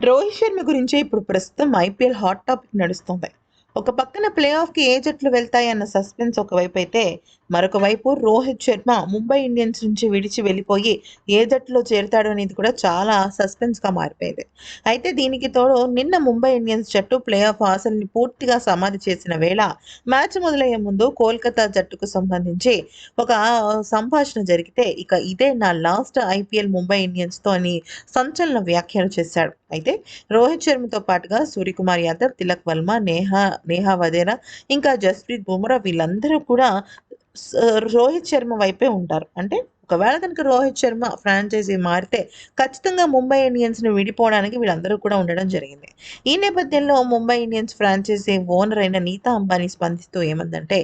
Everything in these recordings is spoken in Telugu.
రోహిత్ శర్మ గురించే ఇప్పుడు ప్రస్తుతం ఐపీఎల్ హాట్ టాపిక్ నడుస్తుంది. ఒక పక్కన ప్లే ఆఫ్కి ఏ జట్లు వెళ్తాయన్న సస్పెన్స్ ఒకవైపు అయితే మరొక వైపు రోహిత్ శర్మ ముంబై ఇండియన్స్ నుంచి విడిచి వెళ్ళిపోయి ఏ జట్టులో చేరుతాడు అనేది కూడా చాలా సస్పెన్స్గా మారిపోయింది. అయితే దీనికి తోడు నిన్న ముంబై ఇండియన్స్ జట్టు ప్లే ఆఫ్ ఆశల్ని పూర్తిగా సమాధి చేసిన వేళ మ్యాచ్ మొదలయ్యే ముందు కోల్కతా జట్టుకు సంబంధించి ఒక సంభాషణ జరిగితే ఇక ఇదే నా లాస్ట్ ఐపీఎల్ ముంబై ఇండియన్స్తో అని సంచలన వ్యాఖ్యలు చేశాడు. అయితే రోహిత్ శర్మతో పాటుగా సూర్యకుమార్ యాదవ్ తిలక్ వర్మ నేహా నేహా వదేరా ఇంకా జస్ప్రీత్ బుమ్రా వీళ్ళందరూ కూడా రోహిత్ శర్మ వైపే ఉంటారు. అంటే ఒకవేళ కనుక రోహిత్ శర్మ ఫ్రాంచైజీ మారితే ఖచ్చితంగా ముంబై ఇండియన్స్ని విడిపోవడానికి వీళ్ళందరూ కూడా ఉండడం జరిగింది. ఈ నేపథ్యంలో ముంబై ఇండియన్స్ ఫ్రాంచైజీ ఓనర్ అయిన నీతా అంబానీ స్పందిస్తూ ఏమందంటే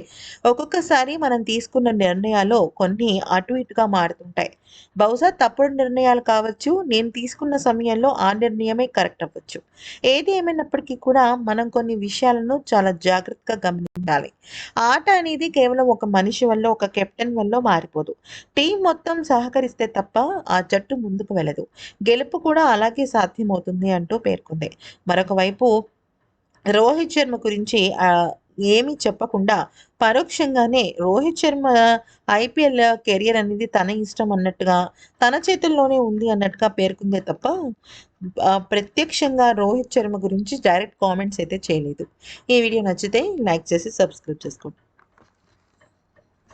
ఒక్కొక్కసారి మనం తీసుకున్న నిర్ణయాలు కొన్ని అటు ఇటుగా మారుతుంటాయి. బహుశా తప్పుడు నిర్ణయాలు కావచ్చు నేను తీసుకున్న సమయంలో ఆ నిర్ణయమే కరెక్ట్ అవ్వచ్చు. ఏది ఏమైనప్పటికీ కూడా మనం కొన్ని విషయాలను చాలా జాగ్రత్తగా గమనించాలి. ఆట అనేది కేవలం ఒక మనిషి వల్ల ఒక కెప్టెన్ వల్ల మారిపోదు. టీం మొత్తం సహకరిస్తే తప్ప ఆ జట్టు ముందుకు వెళ్ళదు. గెలుపు కూడా అలాగే సాధ్యమవుతుంది అంటూ పేర్కొంది. మరొక వైపు రోహిత్ శర్మ గురించి ఏమీ చెప్పకుండా పరోక్షంగానే రోహిత్ శర్మ ఐపీఎల్ కెరియర్ అనేది తన ఇష్టం అన్నట్టుగా తన చేతుల్లోనే ఉంది అన్నట్టుగా పేర్కొందే తప్ప ప్రత్యక్షంగా రోహిత్ శర్మ గురించి డైరెక్ట్ కామెంట్స్ అయితే చేయలేదు. ఈ వీడియో నచ్చితే లైక్ చేసి సబ్స్క్రైబ్ చేసుకోండి.